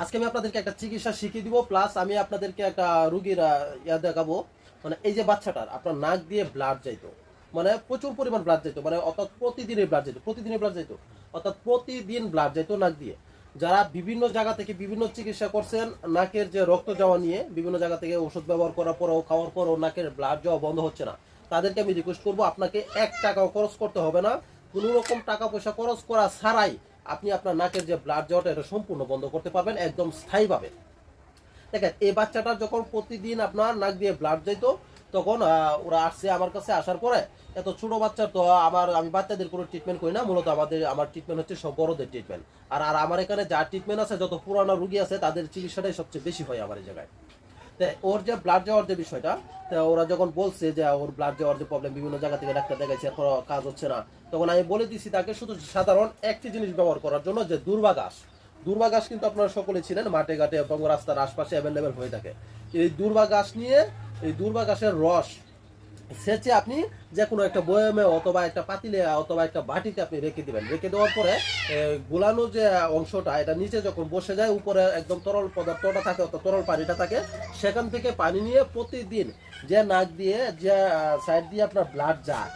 আজকে আমি আপনাদেরকে একটা চিকিৎসা শিখিয়ে দিব প্লাস আমি আপনাদেরকে একটা রুগীর ইয়া দেখাবো। মানে এই যে বাচ্চাটার, আপনার নাক দিয়ে ব্লাড যাইতো। মানে প্রচুর পরিমাণ ব্লাড যাইতো মানে অর্থাৎ প্রতিদিনের ব্লাড যাইতো, প্রতিদিনের ব্লাড যাইতো। অর্থাৎ প্রতিদিন ব্লাড যাইতো নাক দিয়ে। যারা বিভিন্ন জায়গা থেকে বিভিন্ন চিকিৎসা করছেন, নাকের যে রক্ত যাওয়া নিয়ে, বিভিন্ন জায়গা থেকে ওষুধ ব্যবহার করার পরও, খাওয়ার পরও নাকের ব্লাড যাওয়া বন্ধ হচ্ছে না। তাদেরকে আমি রিকোয়েস্ট করব, আপনাকে এক টাকাও খরচ করতে হবে না। কোনো রকম টাকা পয়সা খরচ করা ছাড়াই আপনি আপনার নাকের যে ব্লাড যাওয়াটা, এটা সম্পূর্ণ বন্ধ করতে পারবেন, একদম স্থায়ীভাবে। দেখেন, এই বাচ্চাটার যখন প্রতিদিন আপনার নাক দিয়ে ব্লাড যাইতো, তখন ওরা আসছে আমার কাছে আসার পরে, এত ছোট বাচ্চার তো আমার, আমি বাচ্চাদের কোনো ট্রিটমেন্ট করি না, মূলত আমাদের, আমার ট্রিটমেন্ট হচ্ছে সব বড়দের ট্রিটমেন্ট আর আর আমার এখানে যা ট্রিটমেন্ট আছে, যত পুরানো রুগী আছে, তাদের চিকিৎসাটাই সবচেয়ে বেশি হয় আমার এই জায়গায়। ওর যে ব্লাড যাওয়ার যে বিষয়টা ওরা যখন বলছে যে ওর ব্লাড যাওয়ার যে প্রবলেম বিভিন্ন জায়গা থেকে ডাক্তার দেখাইছে এখন কাজ হচ্ছে না। তখন আমি বলে দিছি তাকে শুধু সাধারণ একটি জিনিস ব্যবহার করার জন্য, যে দুর্বা দুর্বাঘাস দুর্বা ঘাস কিন্তু আপনারা সকলে ছিলেন মাঠে ঘাটে এবং রাস্তার আশপাশে অ্যাভেলেবেল হয়ে থাকে। এই দুর্বা ঘাস নিয়ে, এই দুর্বা গাছের রস সেচে আপনি যে কোনো একটা বয়ামে অথবা একটা পাতিলে অথবা একটা বাটিতে আপনি রেখে দিবেন। রেখে দেওয়ার পরে গুলানো যে অংশটা, এটা নিচে যখন বসে যায়, উপরে একদম তরল পদার্থটা থাকে, অর্থাৎ তরল পানিটা থাকে, সেখান থেকে পানি নিয়ে প্রতিদিন যে নাক দিয়ে, যে সাইড দিয়ে আপনার ব্লাড যায়,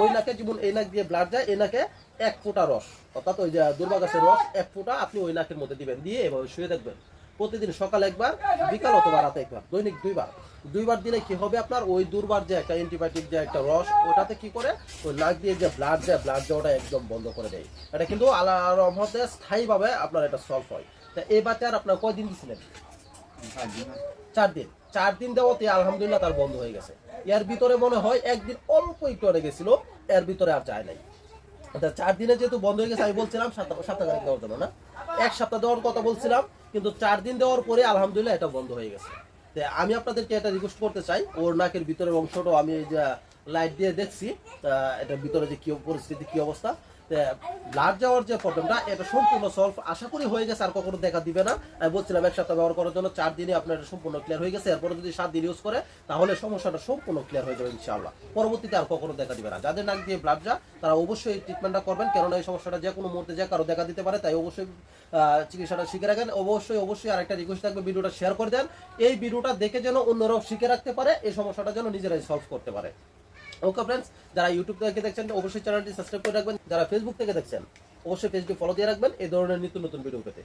ওই নাকে যেমন এই নাক দিয়ে ব্লাড যায়, এই নাকে এক ফোঁটা রস, অর্থাৎ ওই যে দুর্বা গাছের রস, এক ফোঁটা আপনি ওই নাকের মধ্যে দিবেন, দিয়ে এভাবে শুয়ে দেখবেন প্রতিদিন সকাল একবার, বিকাল অথবা রাতে একবার, দৈনিক দুইবার। দুইবার দিলে কি হবে আপনার? ওই দুর্বার যে একটা অ্যান্টিবায়োটিক যে একটা রস, ওটাতে কি করে? ওই নাক দিয়ে যে ব্লাড যায় ব্লাড যাওয়াটা একদম বন্ধ করে দেয়। এটা কিন্তু আল্লাহ স্থায়ীভাবে আপনার এটা সলভ হয়। তা এই বাচ্চার আপনার কয়দিন দিছিলেন? চার দিন। চার দিন দেওয়াতে আলহামদুলিল্লাহ তার বন্ধ হয়ে গেছে। এর ভিতরে মনে হয় একদিন অল্প একটু গেছিল, এর ভিতরে আর যায় নাই। চার দিনে যেহেতু বন্ধ হয়ে গেছে, আমি বলছিলাম সপ্তাহ সপ্তাহ দেওয়ার জন্য না? এক সপ্তাহ দেওয়ার কথা বলছিলাম কিন্তু চার দিন দেওয়ার পরে আলহামদুলিল্লাহ এটা বন্ধ হয়ে গেছে। তো আমি আপনাদেরকে এটা রিকোয়েস্ট করতে চাই, ওর নাকের ভিতরের অংশটাও আমি এই যে লাইট দিয়ে দেখছি এটার ভিতরে যে কি পরিস্থিতি, কি অবস্থা। ব্লাড যাওয়ার যে প্রবলেমটা, এটা সম্পূর্ণ সলভ আশা করি হয়ে গেছে, আর কখনো দেখা দিবে না। আমি বলছিলাম, এক সপ্তাহ ব্যবহার করার জন্য চার দিনে আপনার সম্পূর্ণ ক্লিয়ার হয়ে গেছে। এরপরে যদি সাত দিন ইউজ করে, তাহলে সমস্যাটা সম্পূর্ণ ক্লিয়ার হয়ে যাবে ইনশাআল্লাহ। পরবর্তীতে আর কখনো দেখা দিবে না। যাদের নাক দিয়ে ব্লাড যা তারা অবশ্যই ট্রিটমেন্টটা করবেন। কেননা এই সমস্যাটা যে কোনো মুহূর্তে যে কারও দেখা দিতে পারে, তাই অবশ্যই চিকিৎসাটা শিখে রাখেন। অবশ্যই অবশ্যই আরেকটা রিকোয়েস্ট থাকবে, ভিডিওটা শেয়ার করে দেন। এই ভিডিওটা দেখে যেন অন্যরাও শিখে রাখতে পারে, এই সমস্যাটা যেন নিজেরাই সলভ করতে পারে। ওকে ফ্রেন্ডস যারা ইউটিউব থেকে দেখছেন, অবশ্যই চ্যানেলটি সাবস্ক্রাইব করে রাখবেন। যারা ফেসবুক থেকে দেখছেন, অবশ্যই ফেসবুক ফলো দিয়ে রাখবেন। এই ধরনের নিত্য নতুন ভিডিও পেতে।